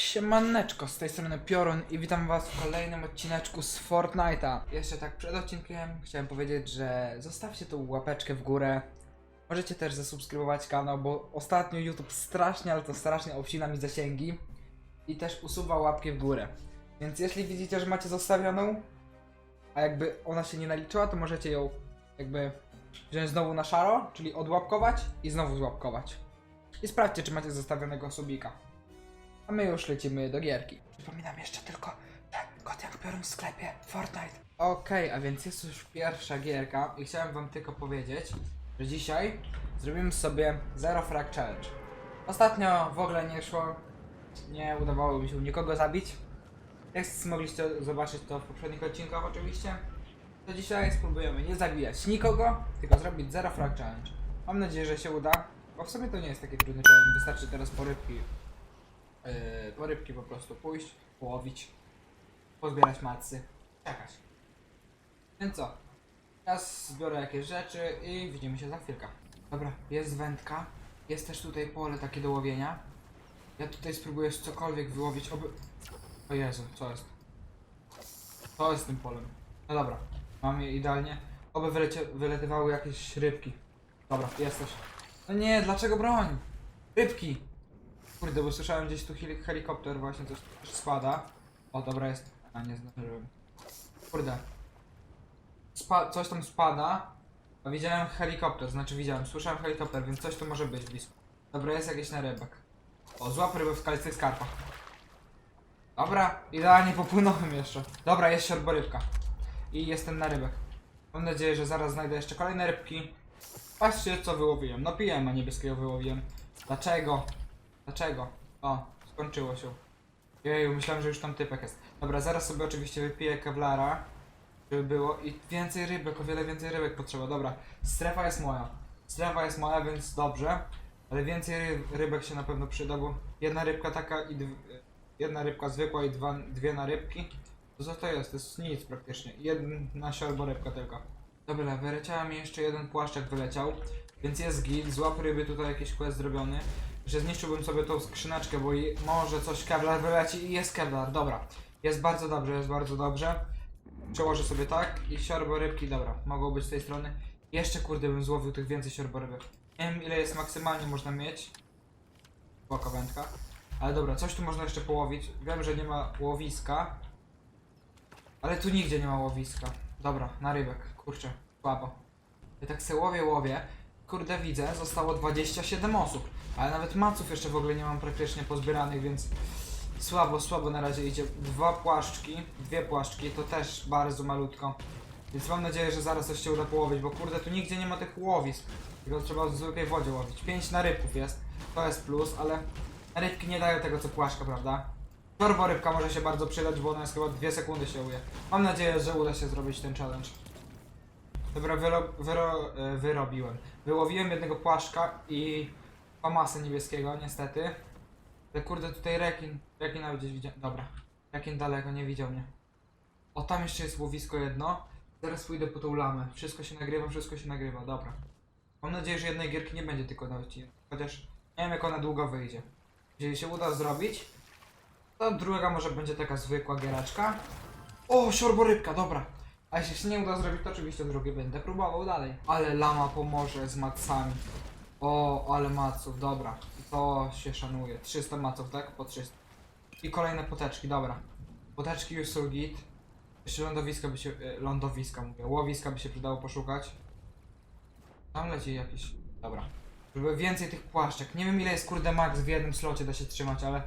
Siemaneczko, z tej strony Piorun i witam was w kolejnym odcineczku z Fortnite'a. Jeszcze tak przed odcinkiem chciałem powiedzieć, że zostawcie tą łapeczkę w górę. Możecie też zasubskrybować kanał, bo ostatnio YouTube strasznie, ale to strasznie obcina mi zasięgi i też usuwa łapki w górę. Więc jeśli widzicie, że macie zostawioną, a jakby ona się nie naliczyła, to możecie ją jakby wziąć znowu na szaro, czyli odłapkować i znowu złapkować. I sprawdźcie, czy macie zostawionego subika. A my już lecimy do gierki. Przypominam jeszcze tylko, że kot jak biorą w sklepie Fortnite. Okej, a więc jest już pierwsza gierka i chciałem wam tylko powiedzieć, że dzisiaj zrobimy sobie Zero Frag Challenge. Ostatnio w ogóle nie szło, nie udawało mi się nikogo zabić. Jak mogliście zobaczyć to w poprzednich odcinkach oczywiście, to dzisiaj spróbujemy nie zabijać nikogo, tylko zrobić Zero Frag Challenge. Mam nadzieję, że się uda, bo w sumie to nie jest taki trudny challenge, wystarczy teraz po rybki yy, po rybki po prostu pójść, połowić, pozbierać macy, czekać. Więc co? Teraz zbiorę jakieś rzeczy i widzimy się za chwilkę. Dobra, jest wędka, jest też tutaj pole takie do łowienia. Ja tutaj spróbuję cokolwiek wyłowić, oby... O Jezu, co jest? Co jest z tym polem? No dobra, mam je idealnie. Oby wylecie, wylatywały jakieś rybki. Dobra, jesteś. No nie, dlaczego broń? Rybki! Kurde, bo słyszałem gdzieś tu heli- helikopter właśnie coś spada. O, dobra jest. A nie zdążyłem. Kurde. Spa coś tam spada. A widziałem helikopter, znaczy widziałem, słyszałem helikopter, więc coś tu może być blisko. Dobra, jest jakiś narybek. O, złap rybę w skalistych skarpach. Dobra, idealnie popłynąłem jeszcze. Dobra, jest siorborybka. I jestem na rybek. Mam nadzieję, że zaraz znajdę jeszcze kolejne rybki. Patrzcie, co wyłowiłem. No pijema niebieskiego wyłowiłem. Dlaczego? Dlaczego? O, skończyło się. Jeju, myślałem, że już tam typek jest. Dobra, zaraz sobie oczywiście wypiję kevlara, żeby było i więcej rybek, o wiele więcej rybek potrzeba. Dobra, strefa jest moja. Strefa jest moja, więc dobrze. Ale więcej ry rybek się na pewno przyda, bo jedna rybka taka i jedna rybka zwykła i dwa, dwie na rybki. To co to jest? To jest nic praktycznie. Jedna siorborybka tylko. Dobra, wyleciała mi jeszcze jeden płaszczek wyleciał, więc jest git, złap ryby, tutaj jakiś quest zrobiony, że zniszczyłbym sobie tą skrzyneczkę, bo i może coś Kevlar wyleci i jest Kevlar, dobra. Jest bardzo dobrze, jest bardzo dobrze. Przełożę sobie tak i siorborybki, dobra, mogą być z tej strony. Jeszcze kurde bym złowił tych więcej siorborybek. Nie wiem ile jest maksymalnie można mieć. Spoko wędka. Ale dobra, coś tu można jeszcze połowić. Wiem, że nie ma łowiska. Ale tu nigdzie nie ma łowiska. Dobra, na rybek, kurczę, słabo. Ja tak se łowię, łowię. Kurde, widzę, zostało 27 osób. Ale nawet maców jeszcze w ogóle nie mam praktycznie pozbieranych, więc słabo, słabo na razie idzie. Dwa płaszczki, dwie płaszczki, to też bardzo malutko. Więc mam nadzieję, że zaraz coś się uda połowić, bo kurde, tu nigdzie nie ma tych łowisk. Tylko trzeba w zwykłej wodzie łowić. 5 na rybków jest, to jest plus, ale rybki nie dają tego co płaszka, prawda? Torbo rybka może się bardzo przydać, bo ona jest chyba 2 sekundy się uje. Mam nadzieję, że uda się zrobić ten challenge. Dobra, wyro, wyro, e, wyrobiłem. Wyłowiłem jednego płaszka i famasę niebieskiego, niestety. Ale kurde, tutaj rekin. Rekin nawet gdzieś widział. Dobra. Rekin daleko, nie widział mnie. O, tam jeszcze jest łowisko jedno. Zaraz pójdę po tą lamę. Wszystko się nagrywa, wszystko się nagrywa, dobra. Mam nadzieję, że jednej gierki nie będzie tylko na odcinek. Chociaż nie wiem, jak ona długo wyjdzie. Jeżeli się uda zrobić, to druga może będzie taka zwykła gieraczka. O, siorborybka, dobra. A jeśli się nie uda zrobić, to oczywiście drugie będę próbował dalej. Ale lama pomoże z macami. O, ale maców, dobra. To się szanuje. 300 maców, tak? Po 300. I kolejne poteczki, dobra. Poteczki już są git. Jeszcze lądowiska by się... e, Lądowiska mówię. Łowiska by się przydało poszukać. Tam leci jakiś... Dobra. Żeby więcej tych płaszczek. Nie wiem ile jest kurde max w jednym slocie da się trzymać, ale...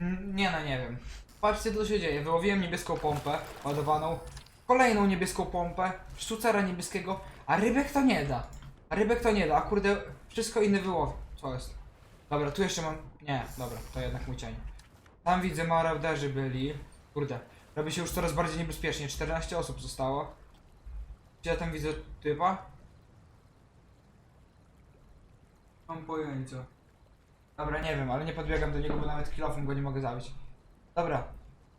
Mm, Nie no, nie wiem. Patrzcie co się dzieje. Wyłowiłem niebieską pompę ładowaną. Kolejną niebieską pompę. Sztucera niebieskiego. A rybek to nie da. A rybek to nie da. A kurde, wszystko inne wyłowi. Co jest? Dobra, tu jeszcze mam... Nie, dobra, to jednak mój cień. Tam widzę marauderzy byli. Kurde, robi się już coraz bardziej niebezpiecznie. 14 osób zostało. Gdzie ja tam widzę typa? Mam pojęcia. Dobra, nie wiem, ale nie podbiegam do niego, bo nawet kilofem go nie mogę zabić. Dobra,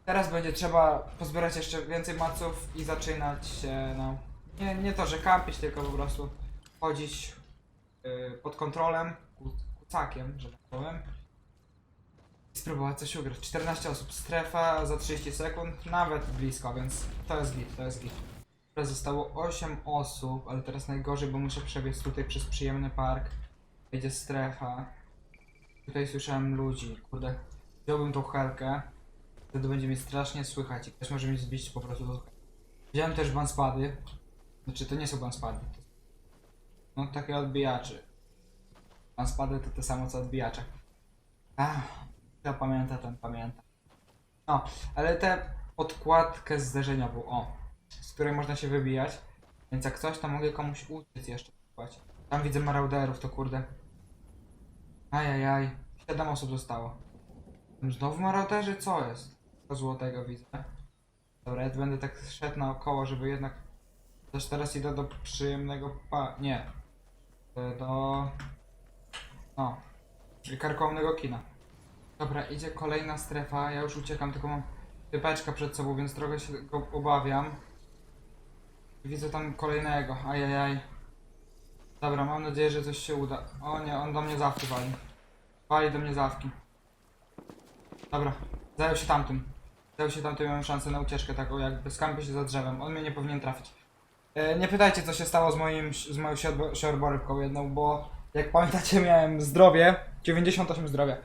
teraz będzie trzeba pozbierać jeszcze więcej maców i zaczynać się, no... Nie, nie to, że kampić, tylko po prostu chodzić yy, pod kontrolem, ku- kucakiem, że tak powiem. spróbować coś ugrać. 14 osób, strefa za 30 sekund, nawet blisko, więc to jest git, to jest git. Teraz zostało 8 osób, ale teraz najgorzej, bo muszę przebiec tutaj przez przyjemny park. Będzie strefa. Tutaj słyszałem ludzi, kurde. Wziąłbym tą helkę, wtedy będzie mi strasznie słychać i ktoś może mi zbić po prostu do Wziąłem też banspady. Znaczy to nie są banspady. To... No takie odbijacze. Banspady to to samo co odbijacze. Ach, kto pamięta, ten pamięta. No, ale tę podkładkę zderzeniową, o, z której można się wybijać. Więc jak coś, to mogę komuś uciec jeszcze. Tam widzę marauderów, to kurde. Ajajaj, 7 osób zostało. Znowu marauderzy? Co jest? Złotego widzę. Dobra, ja będę tak szedł naokoło, żeby jednak... Też teraz idę do przyjemnego pa... Nie. E, Do... No. Czyli karkołomnego kina. Dobra, idzie kolejna strefa, ja już uciekam, tylko mam typeczka przed sobą, więc trochę się go obawiam. Widzę tam kolejnego, ajajaj. Dobra, mam nadzieję, że coś się uda. O nie, on do mnie zawki wali. Wali do mnie zawki. Dobra, zajął się tamtym. Zajął się tamtym, mam szansę na ucieczkę taką, jakby skampię się za drzewem. On mnie nie powinien trafić. E, nie pytajcie, co się stało z moim, z moją siorbo- siorborybką jedną, bo jak pamiętacie, miałem zdrowie, 98 zdrowia.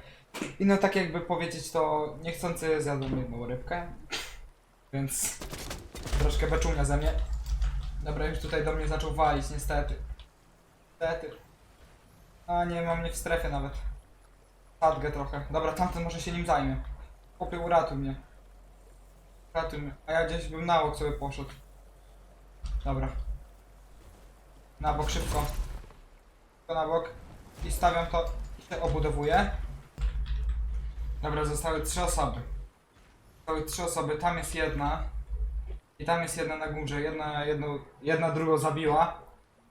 I no tak jakby powiedzieć, to niechcący zjadłem jedną rybkę. Więc troszkę beczunia ze mnie. Dobra, już tutaj do mnie zaczął walić, niestety. Niestety. A nie, mam mnie w strefie nawet. Sadgę trochę. Dobra, tamten może się nim zajmie. Chłopie, uratuj mnie. Mnie. A ja gdzieś bym na bok sobie poszedł. Dobra. Na bok szybko. Szybko na bok. I stawiam to i się obudowuję. Dobra, zostały trzy osoby. Zostały trzy osoby, tam jest jedna. I tam jest jedna na górze. Jedna, jedną, jedna drugą zabiła.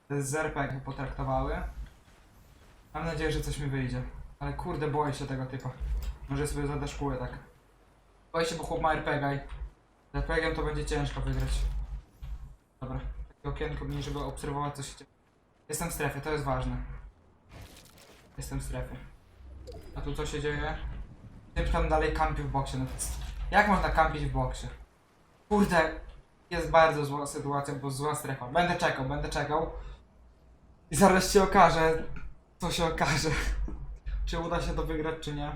To jest z RPG potraktowały. Mam nadzieję, że coś mi wyjdzie. Ale kurde, boję się tego typa. Może sobie zadaszkuję tak. Boję się, bo chłop ma RPG. Z RPG to będzie ciężko wygrać. Dobra. Takie okienko mi, żeby obserwować co się dzieje. Jestem w strefie, to jest ważne. Jestem w strefie. A tu co się dzieje? Typ tam dalej kampi w boksie. No. Jak można kampić w boksie? Kurde, jest bardzo zła sytuacja, bo zła strefa. Będę czekał, będę czekał. I zaraz się okaże, co się okaże. czy uda się to wygrać, czy nie.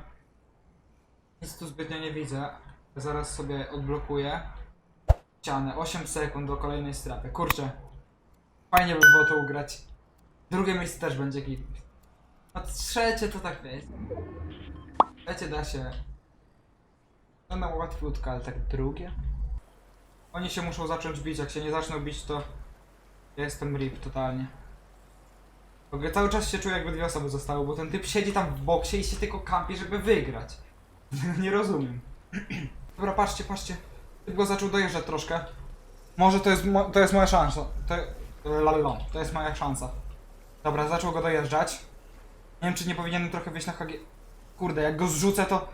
Nic tu zbytnio nie widzę. Zaraz sobie odblokuję. Ścianę. 8 sekund do kolejnej strefy. Kurczę. Fajnie by było to ugrać. Drugie miejsce też będzie git. A trzecie to tak jest. Trzecie da się. Na łatwiutko, ale tak drugie. Oni się muszą zacząć bić, jak się nie zaczną bić to ja jestem rip totalnie. W ogóle cały czas się czuję jakby dwie osoby zostały, bo ten typ siedzi tam w boksie i się tylko kampi, żeby wygrać. nie rozumiem. Dobra, patrzcie, patrzcie. Typ go zaczął dojeżdżać troszkę. Może to jest, mo- to jest moja szansa. To, lalala, to jest moja szansa. Dobra, zaczął go dojeżdżać. Nie wiem, czy nie powinienem trochę wyjść na HG... Kurde, jak go zrzucę, to...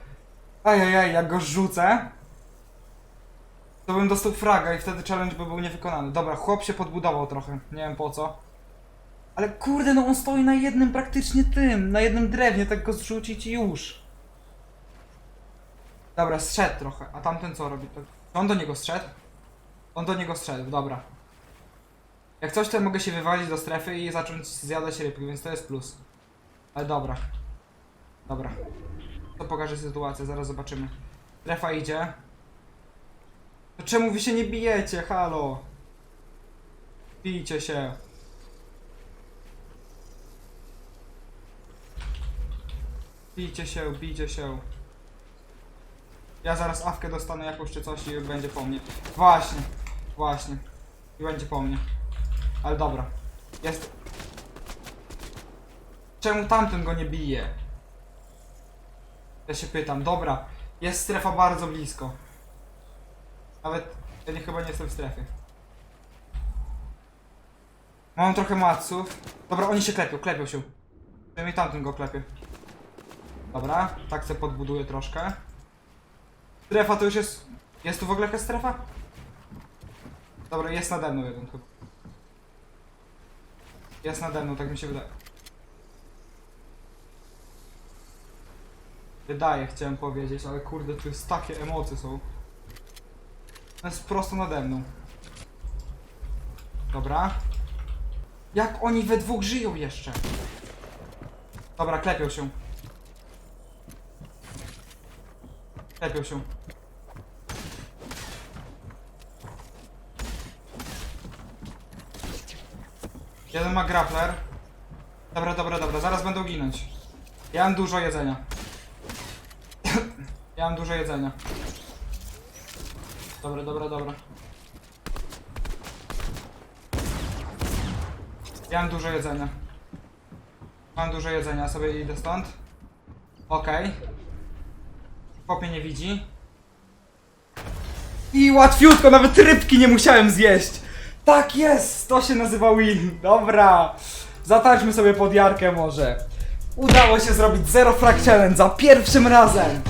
Ajajaj, jak go zrzucę... To bym dostał fraga i wtedy challenge by był niewykonany. Dobra, chłop się podbudował trochę. Nie wiem po co. Ale kurde, no on stoi na jednym praktycznie tym, na jednym drewnie, tak go zrzucić i już. Dobra, strzedł trochę. A tamten co robi? To... On do niego strzedł? On do niego strzedł, dobra. Jak coś, to mogę się wywalić do strefy i zacząć zjadać rybki, więc to jest plus. Ale dobra. Dobra. To pokaże sytuację, zaraz zobaczymy. Strefa idzie. To czemu wy się nie bijecie? Halo! Bijcie się. Bijcie się, bijcie się. Ja zaraz awkę dostanę jakąś czy coś i będzie po mnie. Właśnie, właśnie. I będzie po mnie. Ale dobra. Jest. Czemu tamten go nie bije? Ja się pytam. Dobra. Jest strefa bardzo blisko. Nawet ja nie, chyba nie jestem w strefie. Mam trochę maców. Dobra, oni się klepią, klepią się. Przynajmniej tamten go klepie. Dobra, tak se podbuduję troszkę. Strefa to już jest... Jest tu w ogóle jakaś strefa? Dobra, jest nade mną jeden chyba. Jest nade mną, tak mi się wydaje. Wydaje, chciałem powiedzieć, ale kurde, tu jest takie emocje są. To jest prosto nade mną. Dobra. Jak oni we dwóch żyją jeszcze? Dobra, klepią się. Klepią się. Jeden ma grappler. Dobra, dobra, dobra, zaraz będą ginąć. Ja mam dużo jedzenia. ja mam dużo jedzenia. Dobra, dobra, dobra. Ja mam dużo jedzenia. Mam dużo jedzenia, sobie idę stąd. Okej. Okay. Mnie nie widzi. I łatwiutko, nawet rybki nie musiałem zjeść. Tak jest, to się nazywa win. Dobra. Zatańczmy sobie pod Jarkę może. Udało się zrobić Zero Frag Challenge za pierwszym razem.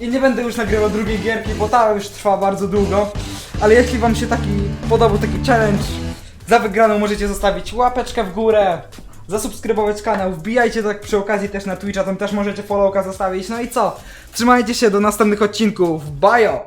I nie będę już nagrywał drugiej gierki, bo ta już trwa bardzo długo. Ale jeśli wam się taki podobał taki challenge, za wygraną możecie zostawić łapeczkę w górę, zasubskrybować kanał, wbijajcie tak przy okazji też na Twitcha, tam też możecie followka zostawić. No i co? Trzymajcie się do następnych odcinków. Bajo!